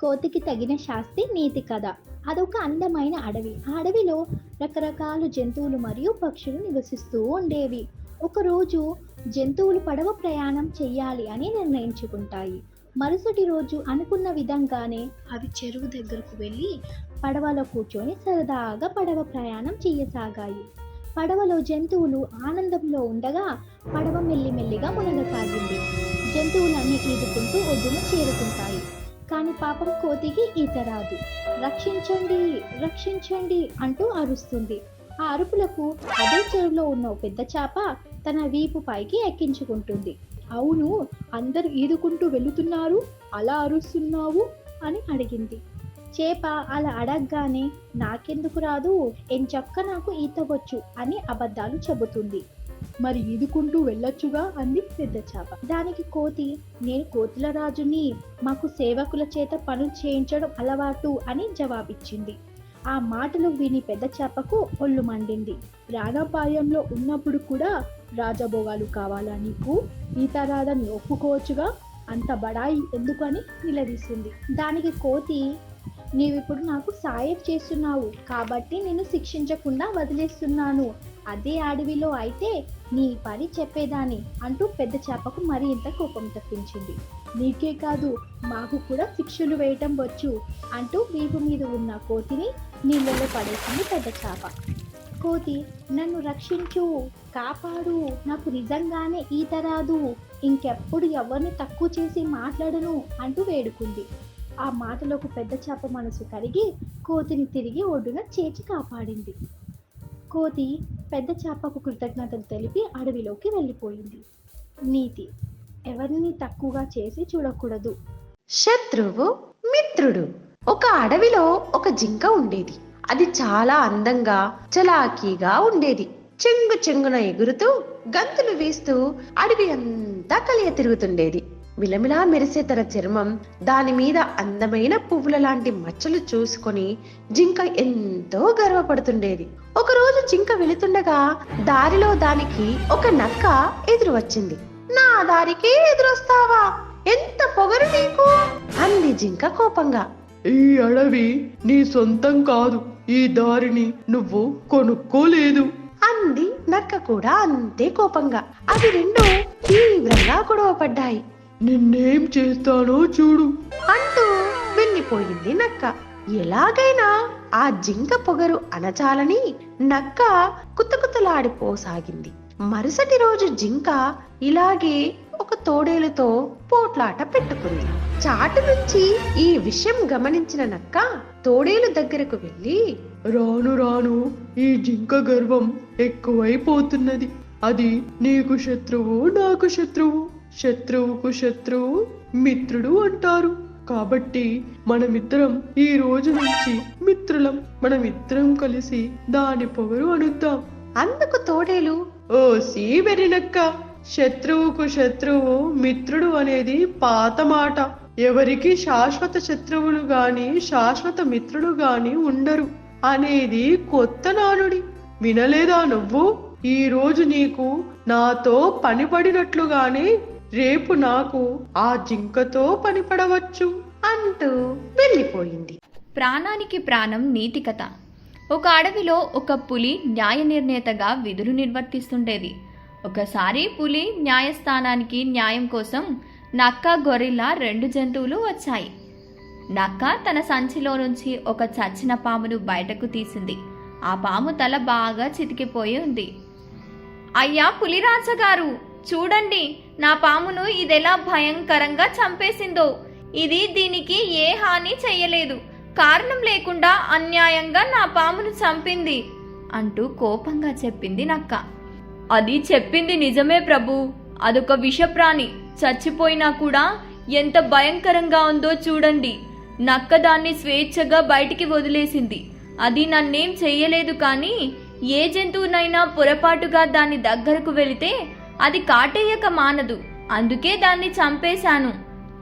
కోతికి తగిన శాస్తి నీతి కథ. అదొక అందమైన అడవి. ఆ అడవిలో రకరకాల జంతువులు మరియు పక్షులు నివసిస్తూ ఉండేవి. ఒకరోజు జంతువులు పడవ ప్రయాణం చెయ్యాలి అని నిర్ణయించుకుంటాయి. మరుసటి రోజు అనుకున్న విధంగానే అవి చెరువు దగ్గరకు వెళ్ళి పడవలో కూర్చొని సరదాగా పడవ ప్రయాణం చెయ్యసాగాయి. పడవలో జంతువులు ఆనందంలో ఉండగా పడవ మెల్లిమెల్లిగా మునగసాగింది. జంతువులన్నీ ఈదుకుంటూ ఒడ్డును చేరుకుంటాయి. కానీ పాపం కోతికి ఈత రాదు. రక్షించండి రక్షించండి అంటూ అరుస్తుంది. ఆ అరుపులకు అదే చెరువులో ఉన్న పెద్ద చేప తన వీపు పైకి ఎక్కించుకుంటుంది. అవును అందరు ఈదుకుంటూ వెళుతున్నారు అలా అరుస్తున్నావు? అని అడిగింది. చేప అలా అడగగానే నాకెందుకు రాదు? ఎంచక్క నాకు ఈత వచ్చు అని అబద్ధాలు చెబుతుంది. మరి ఈదుకుంటూ వెళ్ళొచ్చుగా అంది పెద్ద చేప. దానికి కోతి నేను కోతుల రాజుని మాకు సేవకుల చేత పనులు చేయించడం అలవాటు అని జవాబిచ్చింది. ఆ మాటలు విని పెద్ద చేపకు ఒళ్ళు మండింది. ప్రాణాపాయంలో ఉన్నప్పుడు కూడా రాజభోగాలు కావాలా నీకు? ఈత ఒప్పుకోవచ్చుగా? అంత బడాయి ఎందుకని నిలదీసింది. దానికి కోతి నీవిప్పుడు నాకు సాయం చేస్తున్నావు కాబట్టి నేను శిక్షించకుండా వదిలేస్తున్నాను. అదే అడవిలో అయితే నీ పని చెప్పేదాన్ని అంటూ పెద్ద చేపకు మరింత కోపం తప్పించింది. నీకే కాదు మాకు కూడా శిక్షలు వేయటం వచ్చు అంటూ వీపు మీద ఉన్న కోతిని నీళ్ళలో పడేసింది పెద్ద చేప. కోతి నన్ను రక్షించు కాపాడు నాకు నిజంగానే ఈత రాదు ఇంకెప్పుడు ఎవరిని తక్కువ చేసి మాట్లాడను అంటూ వేడుకుంది. ఆ మాటలకు పెద్ద చేప మనసు కరిగి కోతిని తిరిగి ఒడ్డున చేర్చి కాపాడింది. కోతి పెద్ద చేపకు కృతజ్ఞతలు తెలిపి అడవిలోకి వెళ్ళిపోయింది. నీతి ఎవరిని తక్కువగా చేసి చూడకూడదు. శత్రువు మిత్రుడు. ఒక అడవిలో ఒక జింక ఉండేది. అది చాలా అందంగా చలాకీగా ఉండేది. చెంగు చెంగున ఎగురుతూ గంతులు వేస్తూ అడవి అంతా కలియ తిరుగుతుండేది మిలమిలా మెరిసే తన చర్మం దాని మీద అందమైన పువ్వుల లాంటి మచ్చలు చూసుకొని జింక ఎంతో గర్వపడుతుండేది. ఒకరోజు జింక వెళుతుండగా దారిలో దానికి ఒక నక్క ఎదురు వచ్చింది నా దారికి ఎదురొస్తావా? ఎంత పొగరు నీకు? అంది జింక కోపంగా. ఈ అడవి నీ సొంతం కాదు. ఈ దారిని నువ్వు కొనుక్కోలేదు. అంది నక్క కూడా అంతే కోపంగా. అవి రెండు తీవ్రంగా గొడవ పడ్డాయి నిన్నేం చేస్తానో చూడు. అంటూ వెళ్ళిపోయింది నక్క. ఎలాగైనా ఆ జింక పొగరు అనచాలని నక్క కుతకుతలాడిపోసాగింది. మరుసటి రోజు జింక ఇలాగే ఒక తోడేలుతో పోట్లాట పెట్టుకుంది. చాటు నుంచి ఈ విషయం గమనించిన నక్క తోడేలు దగ్గరకు వెళ్ళి రాను రాను ఈ జింక గర్వం ఎక్కువైపోతున్నది. అది నీకు శత్రువు నాకు శత్రువు. శత్రువుకు శత్రువు మిత్రుడు అంటారు. కాబట్టి మనమిద్దరం ఈ రోజు నుంచి మిత్రులం. మనమిద్దరం కలిసి దాని పొగరు అనుద్దాం అందుకు తోడేలు. ఓ సీ వెరినక్క శత్రువుకు శత్రువు మిత్రుడు అనేది పాత మాట. ఎవరికి శాశ్వత శత్రువులు గాని శాశ్వత మిత్రులు గాని ఉండరు. అనేది కొత్త నానుడి. వినలేదా నువ్వు? ఈ రోజు నీకు నాతో పనిపడినట్లుగానే రేపు నాకు ఆ జింకతో పనిపడవచ్చు అంటూ వెళ్ళిపోయింది. ప్రాణానికి ప్రాణం నీతి కథ. ఒక అడవిలో ఒక పులి న్యాయ నిర్ణేతగా విధులు నిర్వర్తిస్తుండేది. ఒకసారి పులి న్యాయస్థానానికి న్యాయం కోసం నక్క గొరిల్లా రెండు జంతువులు వచ్చాయి. నక్క తన సంచిలో నుంచి ఒక చచ్చిన పామును బయటకు తీసింది. ఆ పాము తల బాగా చితికిపోయి ఉంది. అయ్యా పులిరాజగారు చూడండి నా పామును ఇదెలా భయంకరంగా చంపేసిందో. ఇది దీనికి ఏ హాని చెయ్యలేదు. కారణం లేకుండా అన్యాయంగా నా పామును చంపింది అంటూ కోపంగా చెప్పింది నక్క. అది చెప్పింది నిజమే ప్రభు. అదొక విషప్రాణి. చచ్చిపోయినా కూడా ఎంత భయంకరంగా ఉందో చూడండి. నక్క దాన్ని స్వేచ్ఛగా బయటికి వదిలేసింది. అది నన్నేం చెయ్యలేదు కానీ ఏ జంతువునైనా పొరపాటుగా దాని దగ్గరకు వెళితే అది కాటేయక మానదు అందుకే దాన్ని చంపేశాను.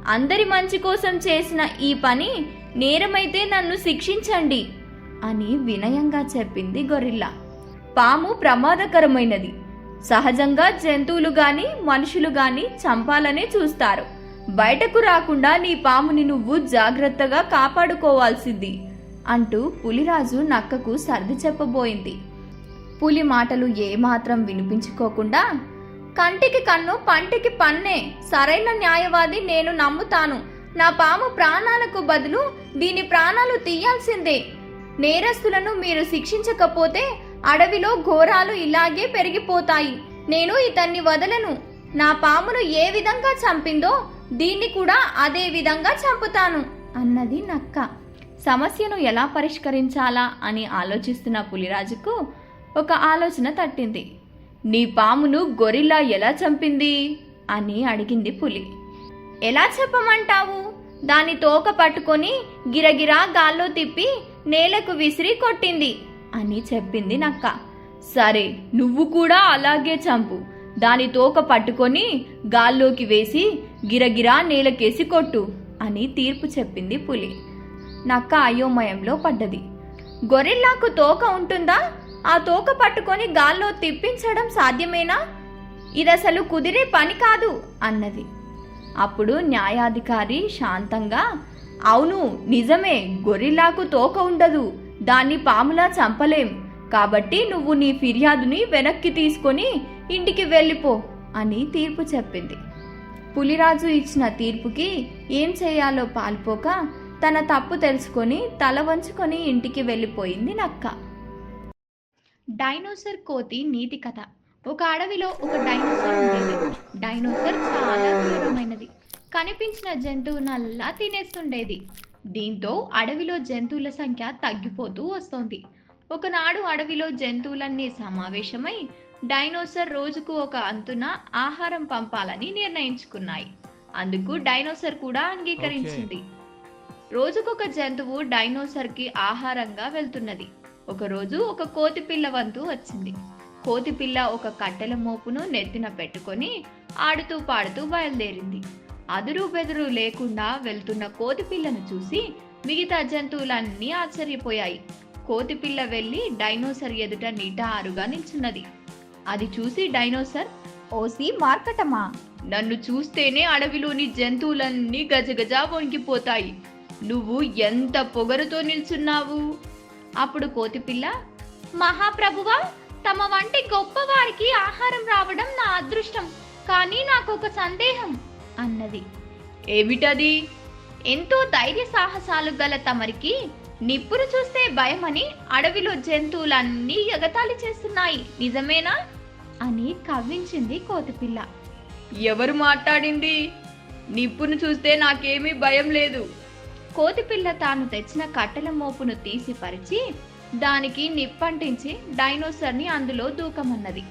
అందరి మంచి కోసం చేసిన ఈ పని నేరమైతే నన్ను శిక్షించండి అని వినయంగా చెప్పింది గొరిల్లా. పాము ప్రమాదకరమైనది. సహజంగా జంతువులు గాని మనుషులు గాని చంపాలనే చూస్తారు. బయటకు రాకుండా నీ పాముని నువ్వు జాగ్రత్తగా కాపాడుకోవాల్సింది అంటూ పులిరాజు నక్కకు సర్ది చెప్పబోయింది. పులి మాటలు ఏమాత్రం వినిపించుకోకుండా కంటికి కన్ను పంటికి పన్నే. సరైన న్యాయవాది నేను నమ్ముతాను. నా పాము ప్రాణాలకు బదులు దీని ప్రాణాలు తీయాల్సిందే. నేరస్తులను మీరు శిక్షించకపోతే అడవిలో ఘోరాలు ఇలాగే పెరిగిపోతాయి. నేను ఇతన్ని వదలను. నా పామును ఏ విధంగా చంపిందో దీన్ని కూడా అదే విధంగా చంపుతాను. అన్నది నక్క. సమస్యను ఎలా పరిష్కరించాలా అని ఆలోచిస్తున్న పులిరాజుకు ఒక ఆలోచన తట్టింది. నీ పామును గొరిల్లా ఎలా చంపింది? అని అడిగింది పులి. ఎలా చెప్పమంటావు? దాని తోక పట్టుకొని గిరగిరా గాల్లో తిప్పి నేలకు విసిరి కొట్టింది అని చెప్పింది నక్క. సరే నువ్వు కూడా అలాగే చంపు. దాని తోక పట్టుకొని గాల్లోకి వేసి గిరగిరా నేలకేసి కొట్టు అని తీర్పు చెప్పింది పులి. నక్క అయోమయంలో పడ్డది. గొరిల్లాకు తోక ఉంటుందా? ఆ తోక పట్టుకొని గాల్లో తిప్పించడం సాధ్యమేనా? ఇదసలు కుదిరే పని కాదు అన్నది. అప్పుడు న్యాయాధికారి శాంతంగా అవును నిజమే గొరిల్లాకు తోక ఉండదు దాన్ని పాములా చంపలేం కాబట్టి నువ్వు నీ ఫిర్యాదుని వెనక్కి తీసుకొని ఇంటికి వెళ్ళిపో అని తీర్పు చెప్పింది. పులిరాజు ఇచ్చిన తీర్పుకి ఏం చేయాలో పాల్పోక తన తప్పు తెలుసుకొని తల వంచుకొని ఇంటికి వెళ్ళిపోయింది నక్క. డైనోసర్ కోతి నీతి కథ. ఒక అడవిలో ఒక డైనోసర్ ఉండేది. డైనోసర్ చాలా క్రూరమైనది కనిపించిన జంతువునల్లా తినేస్తుండేది. దీంతో అడవిలో జంతువుల సంఖ్య తగ్గిపోతూ వస్తోంది. ఒకనాడు అడవిలో జంతువులన్నీ సమావేశమై డైనోసర్ రోజుకు ఒక అంతున ఆహారం పంపాలని నిర్ణయించుకున్నాయి. అందుకు డైనోసర్ కూడా అంగీకరించింది. రోజుకొక జంతువు డైనోసర్కి ఆహారంగా వెళ్తున్నది. ఒకరోజు ఒక కోతి పిల్ల వంతు వచ్చింది. కోతి పిల్ల ఒక కట్టెల మోపును నెత్తిన పెట్టుకొని ఆడుతూ పాడుతూ బయలుదేరింది. అదురు బెదురు లేకుండా వెళ్తున్న కోతి పిల్లను చూసి మిగతా జంతువులన్నీ ఆశ్చర్యపోయాయి. కోతి పిల్ల వెళ్ళి డైనోసర్ ఎదుట నిటారుగా నిల్చున్నది. అది చూసి డైనోసర్ ఓసి మార్కటమా? నన్ను చూస్తేనే అడవిలోని జంతువులన్నీ గజగజ వణికిపోతాయి నువ్వు ఎంత పొగరుతో నిల్చున్నావు? అప్పుడు కోతిపిల్ల మహాప్రభువా తమ వంటి గొప్పవారికి ఆహారం రావడం నా అదృష్టం కానీ నాకు ఒక సందేహం అన్నది. ఏమిటది? ఎంతో ధైర్య సాహసాలు గల తమరికి నిప్పును చూస్తే భయమని అడవిలో జంతువులన్నీ ఎగతాళి చేస్తున్నాయి నిజమేనా? అని కవ్వించింది కోతిపిల్ల. ఎవరు మాట్లాడింది? నిప్పును చూస్తే నాకేమీ భయం లేదు. కోతిపిల్ల తాను తెచ్చిన కట్టెల మోపును తీసి పరిచి దానికి నిప్పంటించి డైనోసర్ని అందులో దూకమన్నది.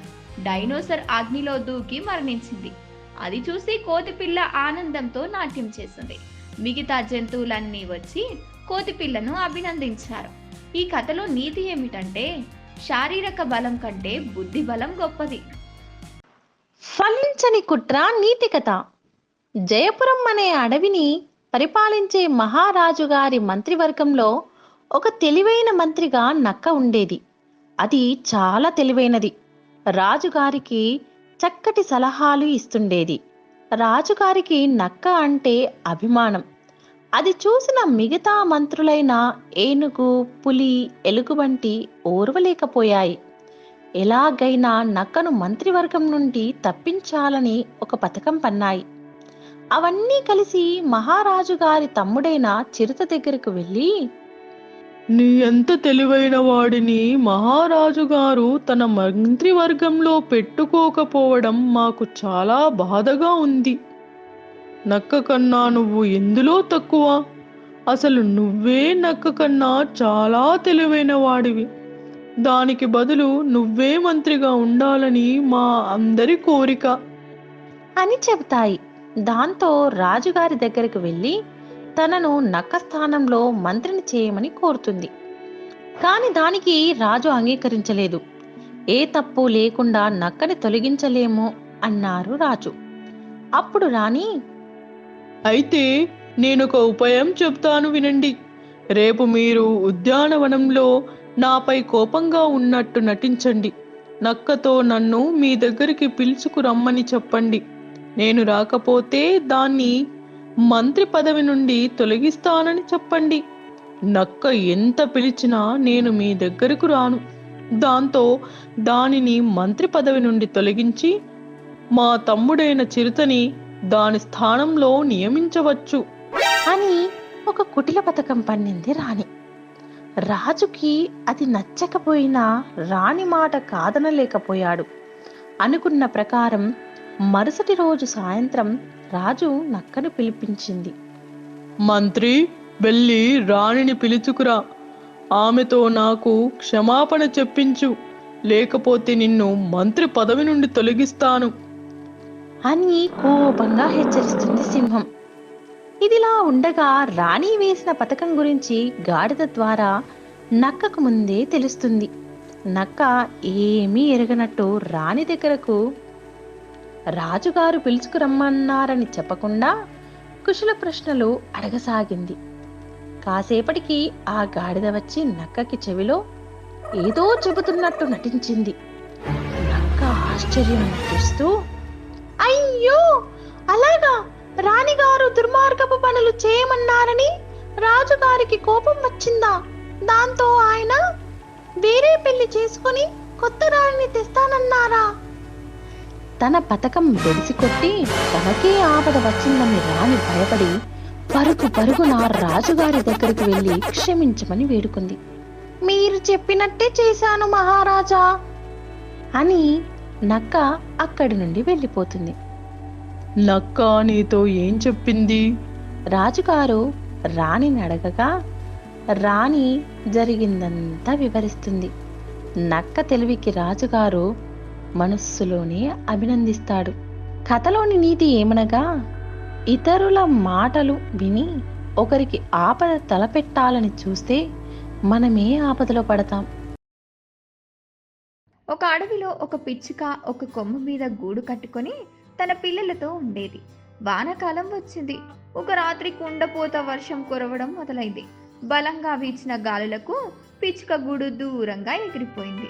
డైనోసర్ అగ్నిలో దూకి మరణించింది. అది చూసి కోతిపిల్ల ఆనందంతో నాట్యం చేసింది. మిగతా జంతువులన్నీ వచ్చి కోతిపిల్లను అభినందించారు. ఈ కథలో నీతి ఏమిటంటే శారీరక బలం కంటే బుద్ధి బలం గొప్పది. ఫలించని కుట్ర నీతి కథ. జయపురం అనే అడవిని పరిపాలించే మహారాజు గారి మంత్రివర్గంలో ఒక తెలివైన మంత్రిగా నక్క ఉండేది. అది చాలా తెలివైనది. రాజుగారికి చక్కటి సలహాలు ఇస్తుండేది. రాజుగారికి నక్క అంటే అభిమానం. అది చూసిన మిగతా మంత్రులైన ఏనుగు పులి ఎలుగుబంటి ఓర్వలేకపోయాయి. ఎలాగైనా నక్కను మంత్రివర్గం నుండి తప్పించాలని ఒక పథకం పన్నాయి. అవన్నీ కలిసి మహారాజు గారి తమ్ముడైన చిరుత దగ్గరకు వెళ్ళి నీ ఎంత తెలివైన వాడిని మహారాజు గారు తన మంత్రివర్గంలో పెట్టుకోకపోవడం మాకు చాలా బాధగా ఉంది. నక్క కన్నా నువ్వు ఎందులో తక్కువ? అసలు నువ్వే నక్క కన్నా చాలా తెలివైన వాడివి. దానికి బదులు నువ్వే మంత్రిగా ఉండాలని మా అందరి కోరిక. అని చెబుతాయి. దాంతో రాజుగారి దగ్గరికి వెళ్ళి తనను నక్క స్థానంలో మంత్రిని చేయమని కోరుతుంది. కాని దానికి రాజు అంగీకరించలేదు. ఏ తప్పు లేకుండా నక్కని తొలగించలేము అన్నారు రాజు. అప్పుడు రాణి అయితే నేనొక ఉపాయం చెప్తాను వినండి. రేపు మీరు ఉద్యానవనంలో నాపై కోపంగా ఉన్నట్టు నటించండి. నక్కతో నన్ను మీ దగ్గరికి పిలుచుకురమ్మని చెప్పండి. నేను రాకపోతే దాన్ని మంత్రి పదవి నుండి తొలగిస్తానని చెప్పండి. నక్క ఎంత పిలిచినా నేను మీ దగ్గరకు రాను. దాంతో దానిని మంత్రి పదవి నుండి తొలగించి మా తమ్ముడైన చిరుతని దాని స్థానంలో నియమించవచ్చు. అని ఒక కుటిల పథకం పన్నింది రాణి. రాజుకి అది నచ్చకపోయినా రాణి మాట కాదనలేకపోయాడు. అనుకున్న ప్రకారం మరుసటి రోజు సాయంత్రం రాజు నక్కను పిలిపించింది. మంత్రి వెళ్ళి రాణిని పిలుచుకురా. ఆమెతో నాకు క్షమాపణ చెప్పించు. లేకపోతే నిన్ను మంత్రి పదవి నుండి తొలగిస్తాను. అని కోపంగా హెచ్చరిస్తుంది సింహం. ఇదిలా ఉండగా రాణి వేసిన పథకం గురించి గాడిద ద్వారా నక్కకు ముందే తెలుస్తుంది. నక్క ఏమీ ఎరగనట్టు రాణి దగ్గరకు రాజుగారు పిలుచుకురమ్మన్నారని చెప్పకుండా కుశల ప్రశ్నలు అడగసాగింది. కాసేపటికి ఆ గాడిద వచ్చి నక్కకి చెవిలో ఏదో చెబుతున్నట్టు నటించింది. నక్క ఆశ్చర్యం నటిస్తూ అయ్యో! అలాగా! రాణిగారు దుర్మార్గపు పనులు చేయమన్నారని రాజుగారికి కోపం వచ్చిందా? దాంతో ఆయన వేరే పెళ్ళి చేసుకుని కొత్త రాణిని తెస్తానన్నారా? తన పథకం కొట్టి తనకే ఆపద వచ్చిందని రాణి భయపడి పరుగు పరుగున రాజుగారి దగ్గరికి వెళ్ళి క్షమించమని వేడుకుంది. మీరు చెప్పినట్టే చేశాను మహారాజా అని నక్క అక్కడి నుండి వెళ్ళిపోతుంది. నక్క నీతో ఏం చెప్పింది? రాజుగారు రాణిని అడగగా రాణి జరిగిందంతా వివరిస్తుంది. నక్క తెలివికి రాజుగారు మనస్సులోనే అభినందిస్తాడు. కథలోని నీతి ఏమనగా ఇతరుల మాటలు విని ఒకరికి ఆపద తలపెట్టాలని చూస్తే మనమే ఆపదలో పడతాం. ఒక అడవిలో ఒక పిచ్చుక ఒక కొమ్మ మీద గూడు కట్టుకొని తన పిల్లలతో ఉండేది. వానాకాలం వచ్చింది. ఒక రాత్రి కుండపోత వర్షం కురవడం మొదలైంది. బలంగా వీచిన గాలులకు పిచ్చుక గూడు దూరంగా ఎగిరిపోయింది.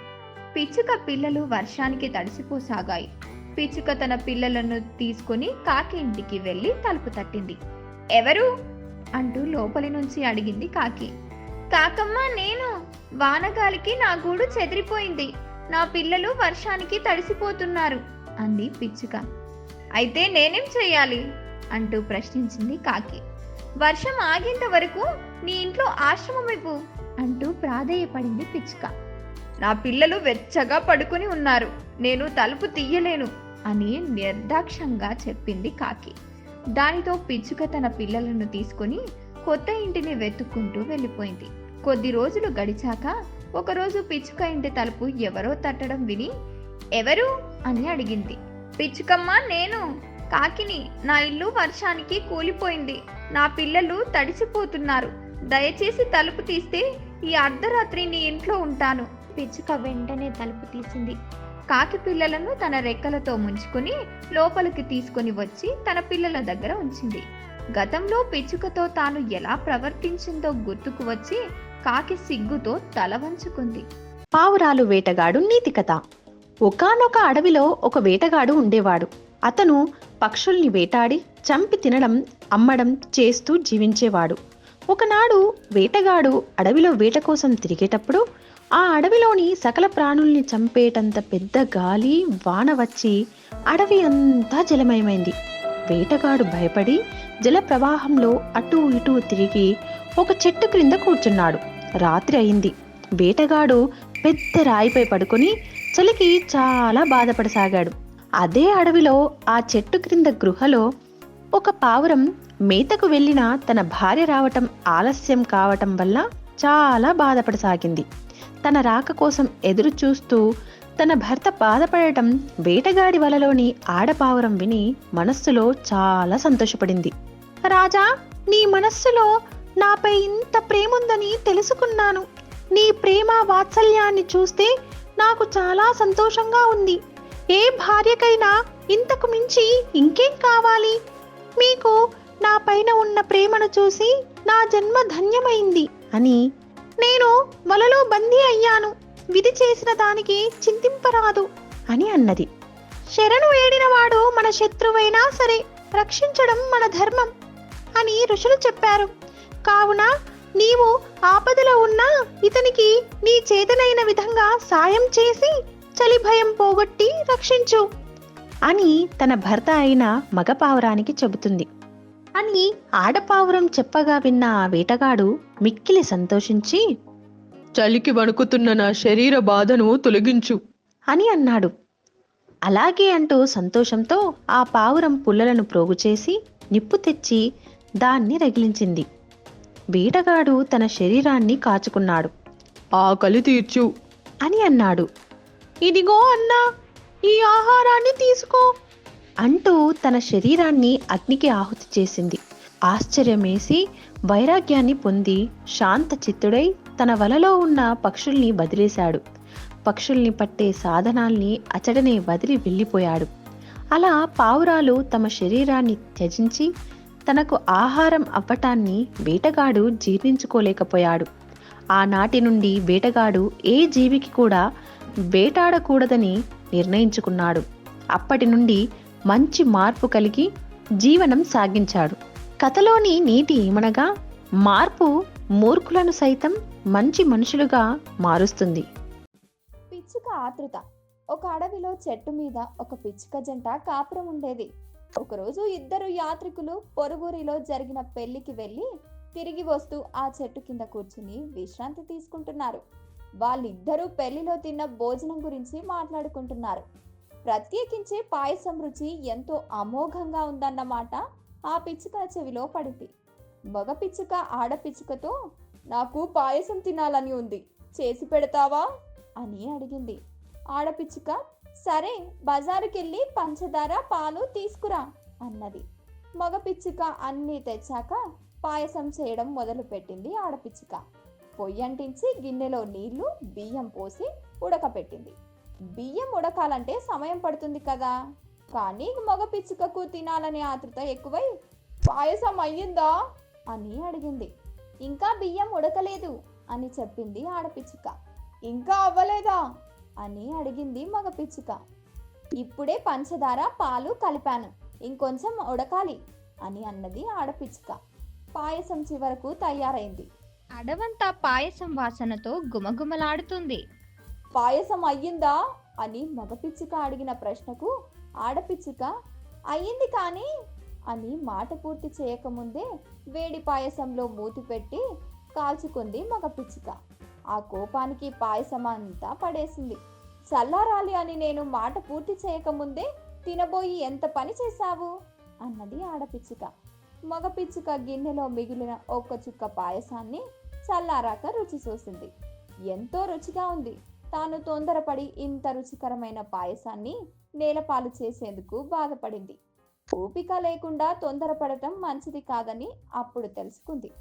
పిచ్చుక పిల్లలు వర్షానికి తడిసిపోసాగాయి. పిచ్చుక తన పిల్లలను తీసుకొని కాకి ఇంటికి వెళ్ళి తలుపు తట్టింది. ఎవరు? అంటూ లోపలి నుంచి అడిగింది కాకి. కాకమ్మ నేను. వానగాలికి నా గూడు చెదిరిపోయింది. నా పిల్లలు వర్షానికి తడిసిపోతున్నారు అంది పిచ్చుక. అయితే నేనేం చేయాలి అంటూ ప్రశ్నించింది కాకి. వర్షం ఆగేంత వరకు నీ ఇంట్లో ఆశ్రమం ఇవ్వు అంటూ ప్రాధేయపడింది పిచ్చుక. నా పిల్లలు వెచ్చగా పడుకుని ఉన్నారు. నేను తలుపు తీయలేను అని నిర్దాక్షంగా చెప్పింది కాకి. దానితో పిచ్చుక తన పిల్లలను తీసుకొని కొత్త ఇంటిని వెతుక్కుంటూ వెళ్ళిపోయింది. కొద్ది రోజులు గడిచాక ఒకరోజు పిచ్చుక ఇంటి తలుపు ఎవరో తట్టడం విని ఎవరు? అని అడిగింది. పిచ్చుకమ్మ నేను. కాకిని నా ఇల్లు వర్షానికి కూలిపోయింది. నా పిల్లలు తడిసిపోతున్నారు దయచేసి తలుపు తీస్తే ఈ అర్ధరాత్రి నీ ఇంట్లో ఉంటాను. పిచ్చుక వెంటనే తలుపు తీసింది. కాకి పిల్లలను తన రెక్కలతో ముంచుకొని లోపలికి తీసుకొని వచ్చి తన పిల్లల దగ్గర ఉంచింది. గతంలో పిచ్చుకతో తాను ఎలా ప్రవర్తించిందో గుర్తుకు వచ్చి కాకి సిగ్గుతో తల వంచుకుంది. పావురాలు వేటగాడు నీతి కథ. ఒకానొక అడవిలో ఒక వేటగాడు ఉండేవాడు. అతను పక్షుల్ని వేటాడి చంపి తినడం అమ్మడం చేస్తూ జీవించేవాడు. ఒకనాడు వేటగాడు అడవిలో వేట కోసం తిరిగేటప్పుడు ఆ అడవిలోని సకల ప్రాణుల్ని చంపేటంత పెద్ద గాలి వాన వచ్చి అడవి అంతా జలమయమైంది. వేటగాడు భయపడి జల ప్రవాహంలో అటూ ఇటూ తిరిగి ఒక చెట్టు క్రింద కూర్చున్నాడు. రాత్రి అయింది. వేటగాడు పెద్ద రాయిపై పడుకొని చలికి చాలా బాధపడసాగాడు. అదే అడవిలో ఆ చెట్టు క్రింద గృహలో ఒక పావురం మేతకు వెళ్ళిన తన భార్య రావటం ఆలస్యం కావటం వల్ల చాలా బాధపడసాగింది. తన రాక కోసం ఎదురు చూస్తూ తన భర్త బాధపడటం వేటగాడి వలలోని ఆడపావురం విని మనస్సులో చాలా సంతోషపడింది. రాజా నీ మనస్సులో నాపై ఇంత ప్రేముందని తెలుసుకున్నాను. నీ ప్రేమ వాత్సల్యాన్ని చూస్తే నాకు చాలా సంతోషంగా ఉంది. ఏ భార్యకైనా ఇంతకు మించి ఇంకేం కావాలి? మీకు నా పైన ఉన్న ప్రేమను చూసి నా జన్మ ధన్యమైంది అని నేను వలలో బందీ అయ్యాను. విధి చేసిన దానికి చింతింపరాదు అని అన్నది. శరణు వేడినవాడు మన శత్రువైనా సరే రక్షించడం మన ధర్మం అని ఋషులు చెప్పారు. కావున నీవు ఆపదలో ఉన్నా ఇతనికి నీ చేతనైన విధంగా సాయం చేసి చలి భయం పోగొట్టి రక్షించు అని తన భర్త అయిన మగపావురానికి చెబుతుంది. అని ఆడపావురం చెప్పగా విన్న ఆ వేటగాడు మిక్కిలి సంతోషించి చలికి వణుకుతున్న నా శరీర బాధను తొలగించు. అని అన్నాడు. అలాగే అంటూ సంతోషంతో ఆ పావురం పుల్లలను ప్రోగు చేసి నిప్పు తెచ్చి దాన్ని రగిలించింది. వేటగాడు తన శరీరాన్ని కాచుకున్నాడు. ఆకలి తీర్చు. అని అన్నాడు. ఇదిగో అన్నా ఈ ఆహారాన్ని తీసుకో. అంటూ తన శరీరాన్ని అగ్నికి ఆహుతి చేసింది. ఆశ్చర్యమేసి వైరాగ్యాన్ని పొంది శాంత చిత్తుడై తన వలలో ఉన్న పక్షుల్ని వదిలేశాడు. పక్షుల్ని పట్టే సాధనాల్ని అచడనే వదిలి వెళ్ళిపోయాడు. అలా పావురాలు తమ శరీరాన్ని త్యజించి తనకు ఆహారం అవ్వటాన్ని వేటగాడు జీర్ణించుకోలేకపోయాడు. ఆనాటి నుండి వేటగాడు ఏ జీవికి కూడా వేటాడకూడదని నిర్ణయించుకున్నాడు. అప్పటి నుండి మంచి మార్పు కలిగి జీవనం సాగించాడు. కథలోని నీతి ఏమనగా మార్పు మూర్ఖులను సైతం మంచి మనుషులుగా మారుస్తుంది. పిచ్చుక ఆతృత ఒక అడవిలో చెట్టు మీద ఒక పిచ్చుక జంట కాపురం ఉండేది. ఒకరోజు ఇద్దరు యాత్రికులు పొరుగురిలో జరిగిన పెళ్ళికి వెళ్ళి తిరిగి వస్తూ ఆ చెట్టు కింద కూర్చుని విశ్రాంతి తీసుకుంటున్నారు. వాళ్ళిద్దరూ పెళ్ళిలో తిన్న భోజనం గురించి మాట్లాడుకుంటున్నారు. ప్రత్యేకించే పాయసం రుచి ఎంతో అమోఘంగా ఉందన్నమాట. ఆ పిచ్చుక చెవిలో పడింది. మగ పిచ్చుక ఆడపిచ్చుకతో నాకు పాయసం తినాలని ఉంది. చేసి పెడతావా? అని అడిగింది. ఆడపిచ్చుక సరే బజారుకెళ్ళి పంచదార పాలు తీసుకురా అన్నది. మగ పిచ్చుక అన్నీ తెచ్చాక పాయసం చేయడం మొదలుపెట్టింది ఆడపిచ్చుక పొయ్యంటించి గిన్నెలో నీళ్ళు బియ్యం పోసి ఉడకపెట్టింది. బియ్యం ఉడకాలంటే సమయం పడుతుంది కదా. కానీ మగ పిచ్చుకకు తినాలనే ఆతృత ఎక్కువై పాయసం అయ్యిందా? అని అడిగింది. ఇంకా బియ్యం ఉడకలేదు అని చెప్పింది ఆడపిచ్చుక. ఇంకా అవ్వలేదా? అని అడిగింది మగ పిచ్చుక. ఇప్పుడే పంచదార పాలు కలిపాను. ఇంకొంచెం ఉడకాలి అని అన్నది ఆడపిచ్చుక. పాయసం చివరకు తయారైంది. అడవంతా పాయసం వాసనతో గుమగుమలాడుతుంది. పాయసం అయ్యిందా? అని మగపిచ్చిక అడిగిన ప్రశ్నకు ఆడపిచ్చుక అయ్యింది కానీ? అని మాట పూర్తి చేయకముందే వేడి పాయసంలో మూతి పెట్టి కాల్చుకుంది మగపిచ్చిక. ఆ కోపానికి పాయసం అంతా పడేసింది. చల్లారాలి అని నేను మాట పూర్తి చేయకముందే తినబోయి ఎంత పని చేశావు? అన్నది ఆడపిచ్చుక. మగపిచ్చుక గిన్నెలో మిగిలిన ఒక్క చుక్క పాయసాన్ని చల్లారాక రుచి చూసింది. ఎంతో రుచిగా ఉంది. తాను తొందరపడి ఇంత రుచికరమైన పాయసాన్ని నేలపాలు చేసేందుకు బాధపడింది. ఓపిక లేకుండా తొందరపడటం మంచిది కాదని అప్పుడు తెలుసుకుంది.